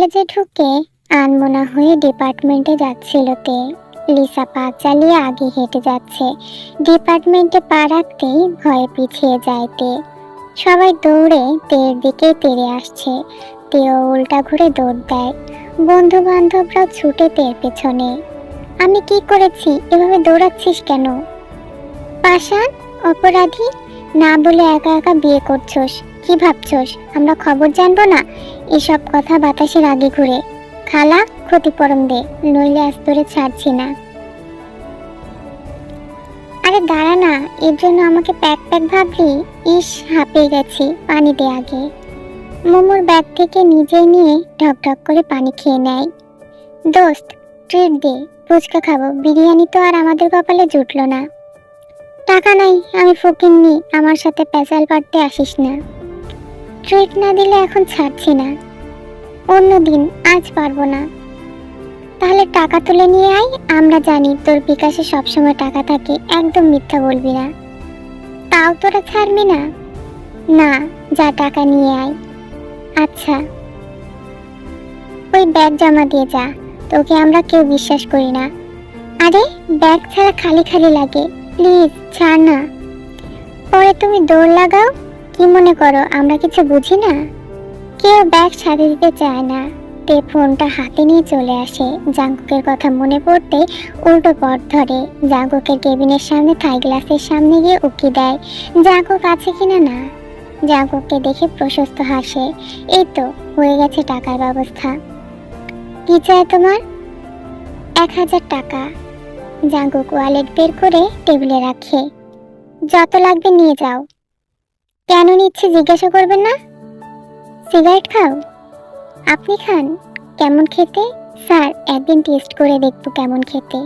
কলেজে ঢুকে আনমনা হয়ে ডিপার্টমেন্টে যাচ্ছিল তে। লিসা পা চালিয়ে আগে হেঁটে যাচ্ছে। ডিপার্টমেন্টে পা রাখতেই ভয়ে পিছিয়ে যায় তে। সবাই দৌড়ে তের দিকে তেড়ে আসছে। তেও উল্টা ঘুরে দৌড় দেয়। বন্ধু বান্ধবরাও ছুটে তের পেছনে। আমি কি করেছি? এভাবে দৌড়াচ্ছিস কেন? পাষাণ? অপরাধী? না বলে একা একা বিয়ে করছোস। কি ভাবছোস? আমরা খবর জানব না? এসব কথা বাতাসের আগে ঘুরে। খালা, ক্ষতিপূরণ দে, নইলে আজ তোরে ছাড়ছি না। আরে দাঁড়া না, এর জন্য আমাকে প্যাক প্যাক ভাবলি? ইস, হাঁপিয়ে গেছি, পানি দে আগে। মোমোর ব্যাগ থেকে নিজে নিয়ে ঢক ঢক করে পানি খেয়ে নেয়। দোস্ত, ট্রিট দে, ফুচকা খাব, বিরিয়ানি তো আর আমাদের কপালে জুটলো না। টাকা নাই, আমি ফকিন্নি, আমার সাথে পেঁচাল পাড়তে আসিস না। ট্রিট না দিলে এখন ছাড়ছি না। অন্য দিন আজ পারব না। তাহলে টাকা তুলে নিয়ে আয়, আমরা জানি তোর বিকাশে সবসময় টাকা থাকে, একদম মিথ্যা বলবি না। তাও তোরা ছাড়বি না? না, যা টাকা নিয়ে আয়। আচ্ছা। ওই ব্যাগ জমা দিয়ে যা, তোকে আমরা কেউ বিশ্বাস করি না। আরে, ব্যাগ ছাড়া খালি খালি লাগে, প্লিজ, ছাড় না। পরে তুমি দৌড় লাগাও কি মনে করো, আমরা কিছু বুঝি না? কেউ ব্যাগ সাথে দিতে চায় না। তে ফোনটা হাতে নিয়ে চলে আসে। জাঙ্কুকের কথা মনে পড়তে উল্টো পথ ধরে। জাঙ্কুকের কেবিনের সামনে থাই গ্লাসের সামনে গিয়ে উকি দেয়। জাঙ্কুক আছে কিনা না? জাঙ্কুককে দেখে প্রশস্ত হাসে। এই তো, হয়ে গেছে টাকার ব্যবস্থা। কি চাই তোমার? এক হাজার টাকা। জাঙ্কুক ওয়ালেট বের করে টেবিলে রাখে। যত লাগবে নিয়ে যাও। কেন নিচ্ছে জিজ্ঞাসা করবেন না? সিগারেট খাও। আপনি খান। কেমন খেতে? স্যার, একদিন টেস্ট করে দেখব কেমন খেতে।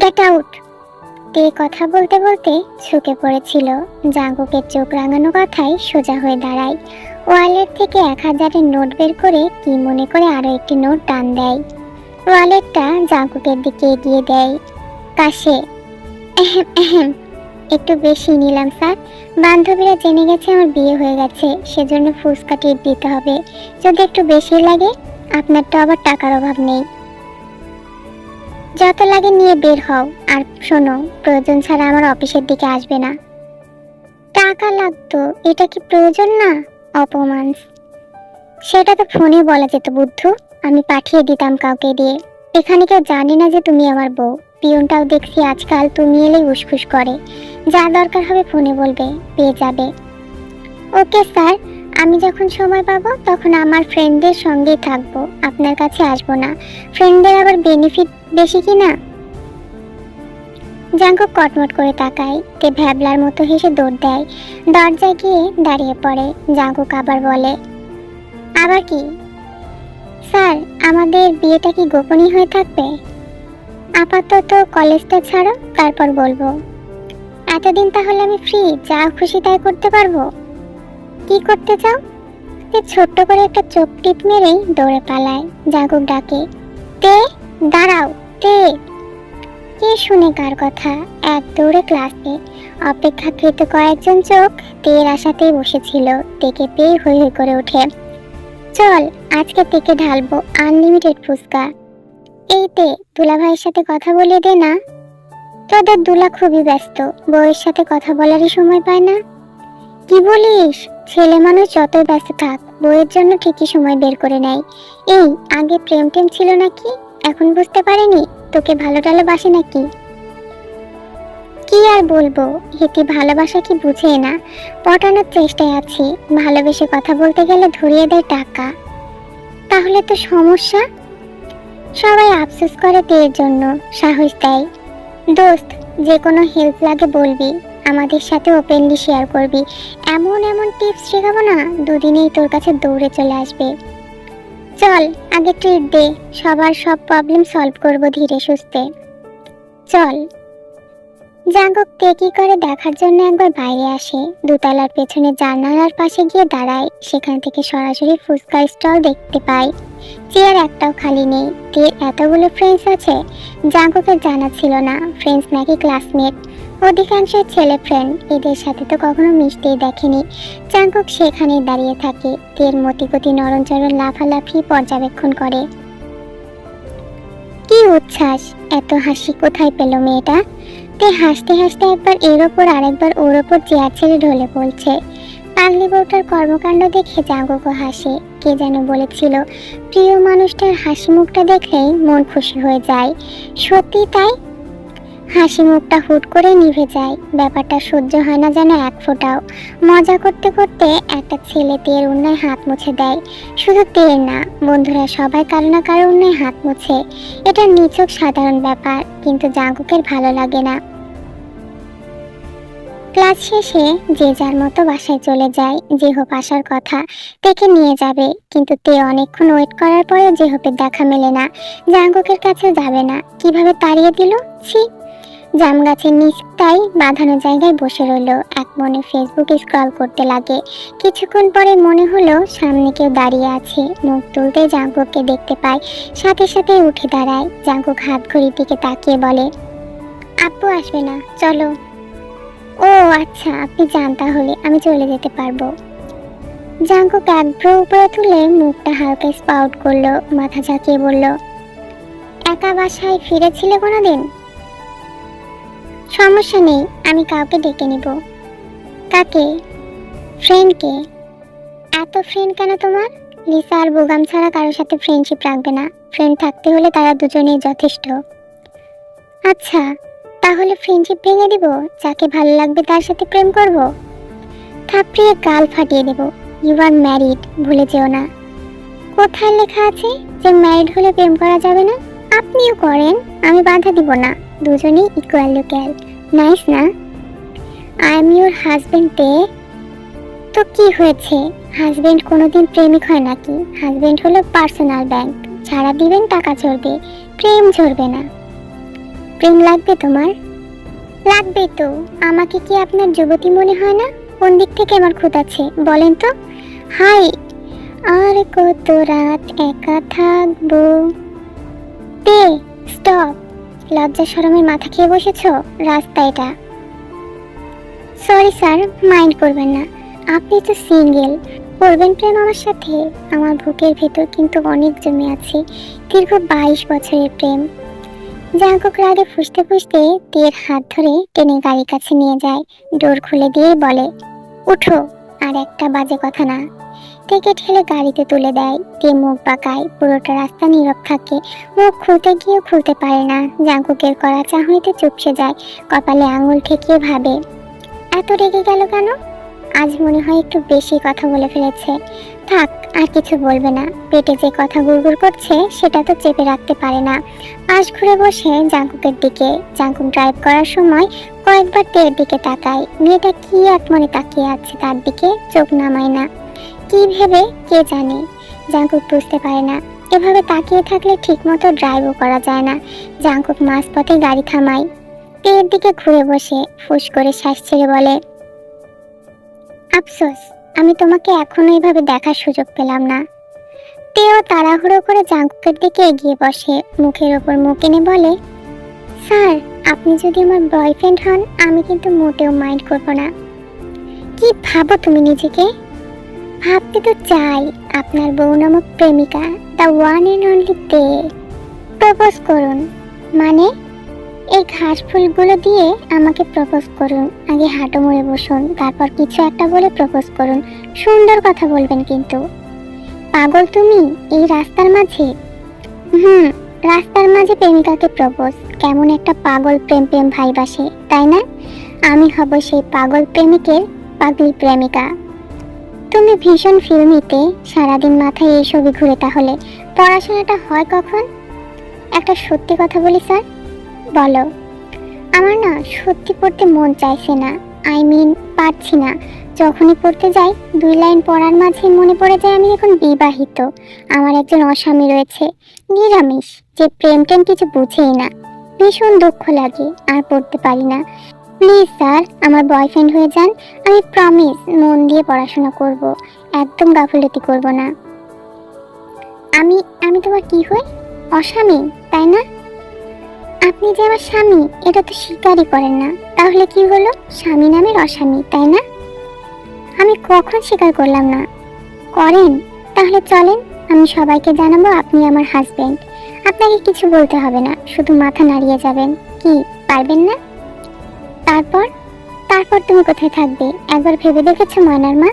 Get out. তে কথা বলতে বলতে ঝুঁকে পড়েছিল। জাঙ্গুকের চোখ রাঙানো কথায় সোজা হয়ে দাঁড়ায়। ওয়ালেট থেকে এক হাজারের নোট বের করে কি মনে করে আরও একটি নোট টান দেয়। ওয়ালেটটা জাঙ্কুকের দিকে এগিয়ে দেয়। কাশে। এহেম এহেম। একটু বেশি নিলাম, স্যার। বান্ধবীরা জেনে গেছে আমার বিয়ে হয়ে গেছে, সেজন্য ফুচকা টিপ দিতে হবে। যদি একটু বেশি লাগে, আপনার তো আবার টাকার অভাব নেই। যত লাগে নিয়ে বের হও। আর শোনো, প্রয়োজন ছাড়া আমার অফিসের দিকে আসবে না। টাকা লাগতো, এটা কি প্রয়োজন না? অপমান। সেটা তো ফোনে বলা যেত, বুদ্ধু। আমি পাঠিয়ে দিতাম কাউকে দিয়ে। এখানে কেউ জানে না যে তুমি আমার বউ। পিয়নটাও দেখছি আজকাল তুমি এলেই উসফুস করে। যা দরকার হবে ফোনে বলবে, পেয়ে যাবে। ওকে, স্যার, আমি যখন সময় পাবো তখন আমার ফ্রেন্ডদের সঙ্গেই থাকব। আপনার কাছে আসব না। ফ্রেন্ডদের আবার বেনিফিট বেশি কি না? জাঙ্কুক কটমট করে তাকায়, তে ভ্যাবলার মতো হেসে দৌড় দেয়। দরজায় গিয়ে দাঁড়িয়ে পড়ে। জাঙ্কুক আবার বলে, আবার কি? স্যার, আমাদের বিয়েটা কি গোপনই হয়ে থাকবে? আপাতত কলেজটা ছাড়ো, তারপর বলব। এতদিন তাহলে আমি ফ্রি যা খুশি তাই করতে পারব? কি করতে চাও? সে ছোট্ট করে একটা চোখ টিপ মেরেই দৌড়ে পালায় জাগুক ডাকে। তে, দাঁড়াও, তে। কে শুনে কার কথা? এক দৌড়ে ক্লাসে। অপেক্ষাকৃত কয়েকজন চোখ তের আশাতেই বসেছিল, তেকে পেয়ে হই হই করে ওঠে। চল, আজকে তেকে ঢালবো আনলিমিটেড ফুচকা। এই তে দুলা ভাইয়ের সাথে কথা বলে দে না। তোদের দুলা খুবই ব্যস্ত, বউয়ের সাথে কথা বলারই সময় পায় না। কি বলিস? ছেলে মানুষ যতই ব্যস্ত থাক, বউয়ের জন্য ঠিকই সময় বের করে নেয়। এই, আগে প্রেম টেম ছিল নাকি? এখন বুঝতে পারেনি, তোকে ভালো টালো বাসে নাকি? কি আর বলব, হেতি ভালোবাসা কি বুঝে না। পটানোর চেষ্টায় আছি, ভালোবেসে কথা বলতে গেলে ধরিয়ে দেয় টাকা। তাহলে তো সমস্যা। সবাই আফসোস করে বিয়ের জন্য সাহস দেয়। দোস্ত, যে কোনো হেল্প লাগে বলবি, আমাদের সাথে ওপেনলি শেয়ার করবি। এমন এমন টিপস শেখাবো না, দুদিনেই তোর কাছে দৌড়ে চলে আসবে। চল, আগে ট্রিট দে, সবার সব প্রবলেম সলভ করব ধীরে সুস্থে। চল। জাগক কে কি করে দেখার জন্য একবার বাইরে আসে? দোতলার পেছনে জানালার পাশে গিয়ে দাঁড়ায়। সেখান থেকে সরাসরি ফুচকা স্টল দেখতে পায়। চেয়ার একটাও খালি নেই। তীর এতগুলো ফ্রেন্ডস আছে? জাগকের জানা ছিল না। ফ্রেন্ডস নাকি ক্লাসমেট অধিকাংশ ছেলে ফ্রেন্ড এদের সাথে তো কখনো মিশতেই দেখেনি। চাঙ্কুক সেখানেই দাঁড়িয়ে থাকে। তের মতিগতি নরমচরণ লাফালাফি পর্যবেক্ষণ করে। কি উচ্ছ্বাস! এত হাসি কোথায় পেল মেয়েটা? তে হাসতে হাসতে একবার এর ওপর আরেকবার ওর ওপর চেয়ার ছেড়ে ঢলে পড়ছে পাগলি বউটার কর্মকাণ্ড দেখে জাগকও হাসে, কে যেন বলেছিল, প্রিয় মানুষটার হাসি মুখটা দেখলেই মন খুশি হয়ে যায়। সত্যি তাই হাসি মুখটা হুট করে নিভে যায়। ব্যাপারটা সহ্য হয় না যেন এক ফোঁটাও। মজা করতে করতে একটা ছেলে তের উন্নয় হাত মুছে দেয়। শুধু তের না, বন্ধুরা সবাই কারও না কারও উন্নয় হাত মুছে। এটা নিছক সাধারণ ব্যাপার, কিন্তু জাগুকের ভালো লাগে না। ক্লাস শেষে যে যার মতো বাসায় চলে যায় যে হোপ আসার কথা তেকে নিয়ে যাবে। কিন্তু তে অনেকক্ষণ ওয়েট করার পরেও যে হোপের দেখা মেলে না। জাঙ্গুকের কাছে যাবে না। কীভাবে তাড়িয়ে দিল? ছি জাম গাছের নিচটাই বাঁধানো জায়গায় বসে রইল। এক মনে ফেসবুক স্ক্রল করতে লাগে। কিছুক্ষণ পরে মনে হলো সামনে কেউ দাঁড়িয়ে আছে। মুখ তুলতে জাঙ্কুককে দেখতে পায়। সাথে সাথে উঠে দাঁড়ায়। জাঙ্কুক হাত ঘড়ির দিকে তাকিয়ে বলে, আপু আসবে না, চলো। ও আচ্ছা আপনি যান তাহলে, আমি চলে যেতে পারব। জাঙ্কুক এক উপরে তুলে মুখটা হালকা স্পাউট করল। মাথা ঝাঁকিয়ে বলল, একা বাসায় ফিরেছিলে কোনোদিন? সমস্যা নেই, আমি কাউকে ডেকে নিব। কাকে? ফ্রেন্ডকে। এত ফ্রেন্ড কেন তোমার? লিসা আর বোগাম ছাড়া কারোর সাথে ফ্রেন্ডশিপ রাখবে না। ফ্রেন্ড থাকতে হলে তারা দুজনেই যথেষ্ট। আচ্ছা তাহলে ফ্রেন্ডশিপ ভেঙে দিব? যাকে ভালো লাগবে তার সাথে প্রেম করব? থাপড়িয়ে গাল ফাটিয়ে দেব। ইউ আর ম্যারিড ভুলে যেও না। কোথায় লেখা আছে যে ম্যারিড হলে প্রেম করা যাবে না? আপনিও করেন, আমি বাধা দিব না। দুজনেই ইকুয়াল ইকুয়াল নাইস না? আই এম ইউর হাজবেন্ড তে? তো কি হয়েছে? হাজবেন্ড কোনোদিন প্রেমিক হয় নাকি? হাজবেন্ড হলো পার্সোনাল ব্যাংক ছাড়া দিবেন টাকা ঝরবে, প্রেম ঝরবে না। প্রেম লাগবে তোমার? লাগবে তো। আমাকে কি আপনার যুবতী মনে হয় না? কোন দিক থেকে আমার আছে? বলেন তো। হাই আর কত রাত একা থাকব? তে স্টপ লজ্জা শরমের মাথা খেয়ে বসেছ? রাস্তা এটা। সরি স্যার মাইন্ড করবেন না। আপনি তো সিঙ্গেল করবেন প্রেম আমার সাথে? আমার বুকের ভেতর কিন্তু অনেক জমে আছে। দীর্ঘ বাইশ বছরের প্রেম। জাঙ্কুক রাগে ফুসতে ফুসতে তের হাত ধরে টেনে গাড়ির কাছে নিয়ে যায়। ডোর খুলে দিয়ে বলে, উঠো, আর একটা বাজে কথা না। থেকে ঠেলে গাড়িতে তুলে দেয়। দিয়ে মুখ বাঁকায় পুরোটা রাস্তা নীরব থাকে। মুখ খুলতে গিয়েও খুলতে পারে না। জাঙ্কুকের করা চাহনিতে চুপসে যায়। কপালে আঙুল ঠেকিয়ে ভাবে, এত রেগে গেল কেন? আজ মনে হয় একটু বেশি কথা বলে ফেলেছে। থাক, আর কিছু বলবে না। পেটে যে কথা গুড়গুড় করছে, সেটা তো চেপে রাখতে পারে না। পাশ ঘুরে বসে জাঙ্কুকের দিকে। জাঙ্কুক ড্রাইভ করার সময় কয়েকবার তের দিকে তাকায়। মেয়েটা কি এক মনে তাকিয়ে আছে তার দিকে? চোখ নামায় না। কি ভেবে কে জানে? জাঙ্কুক বুঝতে পারে না। এভাবে তাকিয়ে থাকলে ঠিকমতো ড্রাইভও করা যায় না। জাঙ্কুক মাঝপথে গাড়ি থামায়। তের দিকে ঘুরে বসে, ফুস করে শ্বাস ছেড়ে বলে, আফসোস, আমি তোমাকে এখনও এভাবে দেখার সুযোগ পেলাম না। তেও তাড়াহুড়ো করে জাঙ্কুকের দিকে এগিয়ে বসে, মুখের ওপর মুখ এনে বলে, স্যার, আপনি যদি আমার বয়ফ্রেন্ড হন, আমি কিন্তু মোটেও মাইন্ড করব না। কি ভাবো তুমি নিজেকে? ভাবতে তো চাই আপনার বউ নামক প্রেমিকা দ্য ওয়ান অ্যান্ড অনলি দে প্রপোজ করুন। মানে এই ঘাস ফুলগুলো দিয়ে আমাকে প্রপোজ করুন। আগে হাঁটু মুড়ে বসুন, তারপর কিছু একটা বলে প্রপোজ করুন। সুন্দর কথা বলবেন কিন্তু। পাগল তুমি, এই রাস্তার মাঝে? হুম, রাস্তার মাঝে প্রেমিকাকে প্রপোজ কেমন একটা পাগল প্রেম প্রেম ভাইবাসে তাই না? আমি হব সেই পাগল প্রেমিকের পাগলি প্রেমিকা। তুমি ভীষণ ফিল্মিতে সারাদিন মাথায় এই ছবি ঘুরে, তাহলে পড়াশোনাটা হয় কখন? একটা সত্যি কথা বলি, স্যার। বলো, আমার না সত্যি পড়তে মন চাইছে না। আই মিন পারছি না। যখনই পড়তে যাই, দুই লাইন পড়ার মাঝে মনে পড়ে যায় আমি এখন বিবাহিত। আমার একজন অস্বামী রয়েছে, নিরামিষ, যে প্রেম টেম কিছু বুঝেই না। ভীষণ দুঃখ লাগে, আর পড়তে পারি না। প্লিজ স্যার, আমার বয়ফ্রেন্ড হয়ে যান। আমি প্রমিস মন দিয়ে পড়াশোনা করব। একদম গাফিলতি করব না। আমি আমি তোমার কি হই? অস্বামী, তাই না? আপনি যে আমার স্বামী, এটা তো স্বীকারই করেন না। তাহলে কি হলো? স্বামী নামের অস্বামী, তাই না? আমি কখন স্বীকার করলাম না। করেন, তাহলে চলেন। আমি সবাইকে জানাব আপনি আমার হাজবেন্ড আপনাকে কিছু বলতে হবে না, শুধু মাথা নাড়িয়ে যাবেন। কি, পারবেন না? তারপর? তারপর তুমি কোথায় থাকবে? একবার ভেবে দেখেছ ময়নার মা?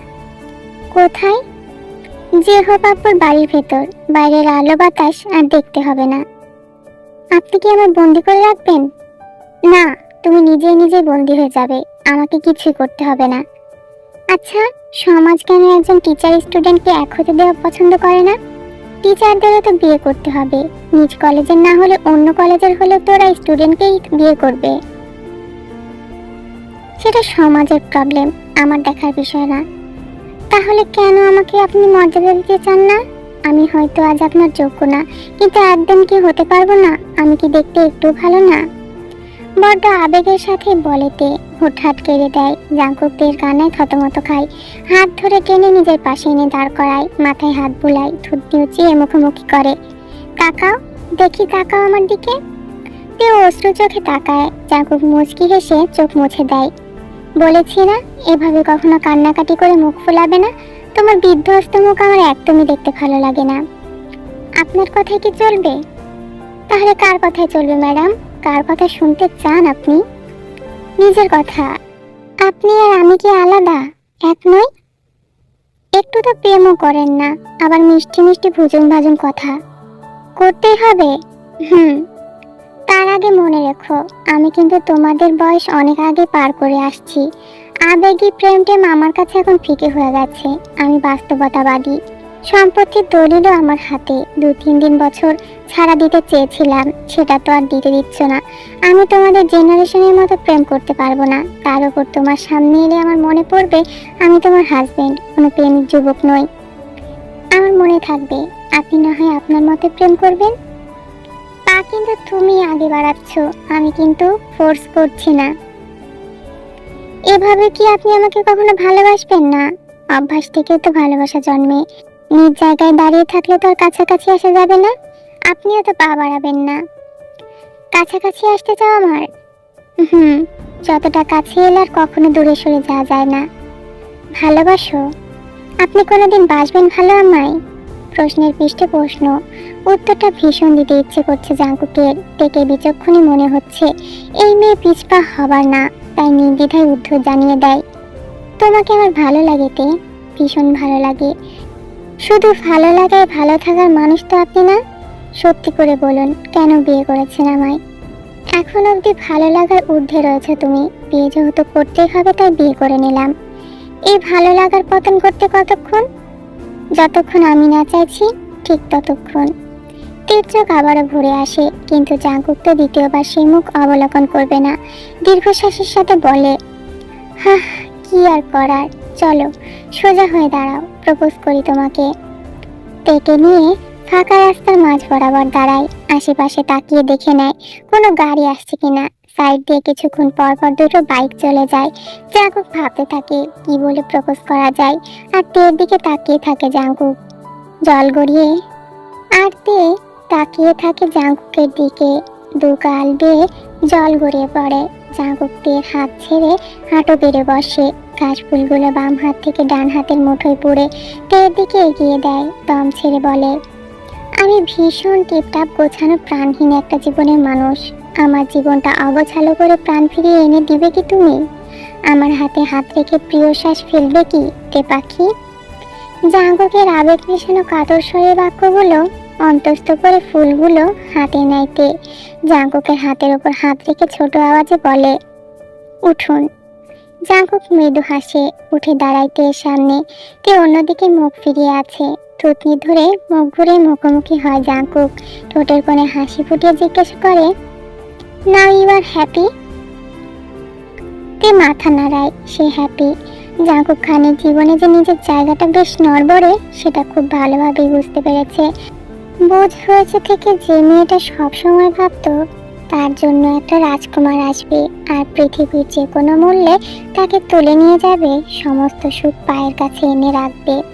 কোথায়? যে হোক আপুর বাড়ির ভেতর। বাইরের আলো, বাতাস আর দেখতে হবে না। আপনি কি আমার বন্দি করে রাখবেন? না, তুমি নিজে নিজে বন্দি হয়ে যাবে। আমাকে কিছুই করতে হবে না। আচ্ছা সমাজ কেন একজন টিচার স্টুডেন্টকে এক হতে দেওয়া পছন্দ করে না? টিচারদেরও তো বিয়ে করতে হবে। নিজ কলেজের না হলে অন্য কলেজের হলেও তো ওরা স্টুডেন্টকেই বিয়ে করবে। সেটা সমাজের প্রবলেম আমার দেখার বিষয় না। তাহলে কেন আমাকে আপনি মর্যাদা দিতে চান না? আমি হয়তো আজ আপনার যোগ্য না, কিন্তু একদম কি হতে পারব না? আমি কি দেখতে একটু ভালো না? বড্ড আবেগের সাথে বলেতে হুটহাট কেড়ে দেয় জাঙ্কুকদের কানায় থতমত খায়। হাত ধরে টেনে নিজের পাশে এনে দাঁড় করায়, মাথায় হাত বুলায় থুতনি উঁচিয়ে মুখোমুখি করে। তাকাও, দেখি তাকাও আমার দিকে। তে অশ্রু চোখে তাকায়, জাঙ্কুক মুচকি হেসে চোখ মুছে দেয়। বলেছি না, এভাবে কখনো কান্নাকাটি করে মুখ ফোলাবে না। তোমার বিধ্বস্ত মুখ আমার একদমই দেখতে ভালো লাগে না। আপনার কথাই কি চলবে? তাহলে কার কথাই চলবে ম্যাডাম? কার কথা শুনতে চান আপনি? নিজের কথা। আপনি আর আমি কি আলাদা? এক নই? একটু তো প্রেমও করেন না, আবার মিষ্টি মিষ্টি ভুজন ভাজন কথা। করতেই হবে? হুম। তার আগে মনে রেখো, আমি কিন্তু তোমাদের বয়স অনেক আগে পার করে আসছি। আবেগী প্রেম টেম আমার কাছে এখন ফিকে হয়ে গেছে। আমি বাস্তবতাবাদী। সম্পত্তির দলিলও আমার হাতে। দু তিন দিন বছর ছাড়া দিতে চেয়েছিলাম, সেটা তো আর দিতে দিচ্ছ না। আমি তোমাদের জেনারেশনের মতো প্রেম করতে পারব না। তার উপর তোমার সামনে এলে আমার মনে পড়বে, আমি তোমার হাজবেন্ড কোনো প্রেমিক যুবক নই। আমার মনে থাকবে, আপনি না হয় আপনার মতে প্রেম করবেন? তা কিন্তু তুমি আগে বাড়াচ্ছ, আমি কিন্তু ফোর্স করছি না। এভাবে কি আপনি আমাকে কখনো ভালোবাসবেন না? অভ্যাস থেকে তো ভালোবাসা জন্মে। নিজ জায়গায় দাঁড়িয়ে থাকলে তো আর কাছাকাছি আসা যাবে না। আপনিও তো পা বাড়াবেন না। কাছাকাছি আসতে চাও আমার? হুম, যতটা কাছে এলে আর কখনো দূরে সরে যাওয়া যায় না। ভালোবাসো। আপনি কোনোদিন বাসবেন ভালো আমায়? প্রশ্নের পৃষ্ঠে প্রশ্ন। উত্তরটা ভীষণ দিতে ইচ্ছে করছে জাঙ্কুকের থেকে বিচক্ষণই মনে হচ্ছে, এই মেয়ে পিছপা হবার না, তাই নির্দ্বিধায় উত্তর জানিয়ে দেয়, তোমাকে আমার ভালো লাগে তে, ভীষণ ভালো লাগে। শুধু ভালো লাগায় ভালো থাকার মানুষ তো আপনি না? সত্যি করে বলুন, কেন বিয়ে করেছেন আমায়? এখন অবধি ভালো লাগার ঊর্ধ্বে রয়েছে তুমি, বিয়ে যেহেতু করতেই হবে তাই বিয়ে করে নিলাম। এই ভালো লাগার পতন করতে কতক্ষণ? যতক্ষণ আমি না চাইছি, ঠিক ততক্ষণ। তীর্যক আবারও ঘুরে আসে, কিন্তু জাঙ্কুক তো দ্বিতীয়বার সেই মুখ অবলোকন করবে না। দীর্ঘশ্বাসের সাথে বলে, হাহ, কি আর করার? চলো, সোজা হয়ে দাঁড়াও, প্রপোজ করি তোমাকে। তেকে নিয়ে ফাঁকা রাস্তার মাঝ বরাবর দাঁড়ায়। আশেপাশে তাকিয়ে দেখে নেয়, কোনো গাড়ি আসছে কিনা। সাইড দিয়ে কিছুক্ষণ পর পর দুটো বাইক চলে যায়। জাঙ্কুক ভাবতে থাকে, কি বলে প্রপোজ করা যায়? আর তের দিকে তাকিয়ে থাকে জাঙ্কুক। জল গড়িয়ে আর তে তাকিয়ে থাকে জাঙ্কুকের দিকে। দু গাল বেয়ে জল গড়িয়ে পড়ে। জাঙ্কুক তের হাত ছেড়ে হাঁটু বেড়ে বসে। ঘাস ফুলগুলো বাম হাত থেকে ডান হাতের মুঠোয় পড়ে তের দিকে এগিয়ে দেয়, দম ছেড়ে বলে, আমি ভীষণ টিপটাপ গোছানো প্রাণহীন একটা জীবনের মানুষ। আমার জীবনটা অগোছালো করে প্রাণ ফিরিয়ে এনে দিবে কি তুমি? আমার হাতে হাত রেখে প্রিয় শ্বাস ফেলবে কি, তে পাখি? জাঙ্গকের আবেগ মিশানো কাতর স্বরের বাক্যগুলো, অন্তস্থ করে ফুলগুলো হাতে নেয়তে জাঙ্কুকের হাতের ওপর হাত রেখে ছোট আওয়াজে বলে, উঠুন। জাঙ্কুক মৃদু হাসে, উঠে দাঁড়াইতে সামনে। তে অন্যদিকে মুখ ফিরিয়ে আছে। থুতনি ধরে মুখ ঘুরে মুখোমুখি হয় জাঙ্কুক ঠোঁটের কোণে হাসি ফুটিয়ে জিজ্ঞেস করে নাও ইউ আর হ্যাপি তে মাথা নাড়ায় সে হ্যাপি জাঙ্কুক খানের জীবনে যে নিজের জায়গাটা বেশ নড়বড়ে, সেটা খুব ভালোভাবেই বুঝতে পেরেছে। বোঝ হয়েছে থেকে যে মেয়েটা সবসময় ভাবতো, তার জন্য একটা রাজকুমার আসবে, আর পৃথিবীর যে কোনো মূল্যে তাকে তুলে নিয়ে যাবে, সমস্ত সুখ পায়ের কাছে এনে রাখবে।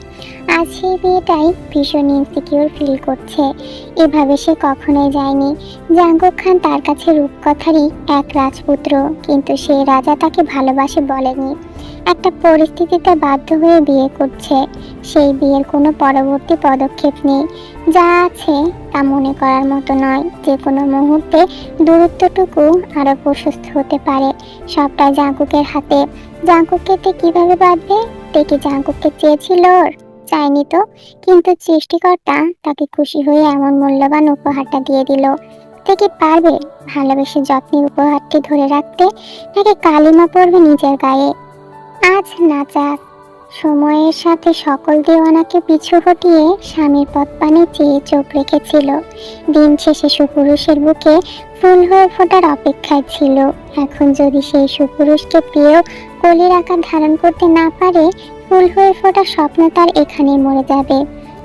আজ সেই বিয়েটাই ভীষণ ইনসিকিউর ফিল করছে। এভাবে সে কখনোই যায়নি। জাঙ্গক খান তার কাছে রূপকথারই এক রাজপুত্র, কিন্তু সে রাজা তাকে ভালোবাসে বলেনি। একটা পরিস্থিতিতে বাধ্য হয়ে বিয়ে করছে। সেই বিয়ের কোনো পরবর্তী পদক্ষেপ নেই। যা আছে তা মনে করার মতো নয়। যে কোনো মুহূর্তে দূরত্বটুকু আরও প্রশস্ত হতে পারে। সবটা জাঙ্কুকের হাতে। জাঙ্কুককে তে কীভাবে বাঁধবে? তে কি জাঙ্কুককে চেয়েছিল ওর? চায়নি তো। কিন্তু সৃষ্টিকর্তা তাকে খুশি হয়ে এমন মূল্যবান উপহারটা দিয়ে দিল। তে কি পারবে ভালোবেসে যত্নের উপহারটি ধরে রাখতে, নাকি কালিমা পড়বে নিজের গায়ে? আজ নাচাক সময়ের সাথে সকল দেওয়ানাকে পিছু হটিয়ে স্বামীর পথ পানে চেয়ে চোখ রেখেছিল। দিন শেষে সুপুরুষের বুকে ফুল হয়ে ফোটার অপেক্ষায় ছিল। এখন যদি সেই সুপুরুষকে পেয়েও কলির আকার ধারণ করতে না পারে ফুল হয়ে ফোটা স্বপ্ন তার এখানেই মরে যাবে।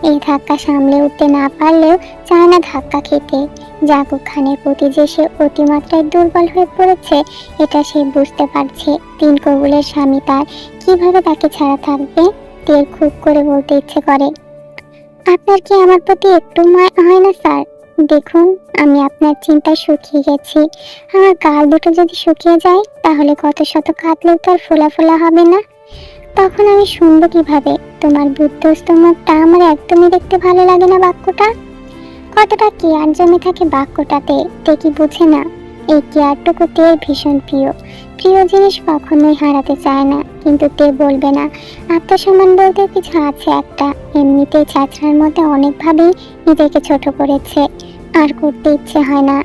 এই ধাক্কা সামলে উঠতে না পারলেও চায় না ধাক্কা খেতে। জাগুব খানের প্রতি যে সে অতিমাত্রায় দুর্বল হয়ে পড়েছে, এটা সে বুঝতে পারছে। তিন কবুলের স্বামী তার। কীভাবে তাকে ছাড়া থাকবে? তের খুব করে বলতে ইচ্ছে করে। আপনার কি আমার প্রতি একটু মায়া হয় না, স্যার? দেখুন, আমি আপনার চিন্তায় শুকিয়ে গেছি। আমার গাল দুটো যদি শুকিয়ে যায়, তাহলে কত শত তো আর ফোলা ফোলা হবে না। তখন আমি শুনব কীভাবে? তোমার বুদ্ধস্ত মুখটা আমার একদমই দেখতে ভালো লাগে না বাক্যটা। কতটা কেয়ার জমে থাকে বাক্যটাতে, তে কি বুঝে না। এই কেয়ারটুকু তের ভীষণ প্রিয়। প্রিয় জিনিস কখনোই হারাতে চায় না। কিন্তু তে বলবে না, আত্মসম্মান বলতে কিছু আছে একটা। এমনিতেই ছাত্রার মধ্যে অনেকভাবেই নিজেকে ছোট করেছে। আর করতে ইচ্ছে হয় না।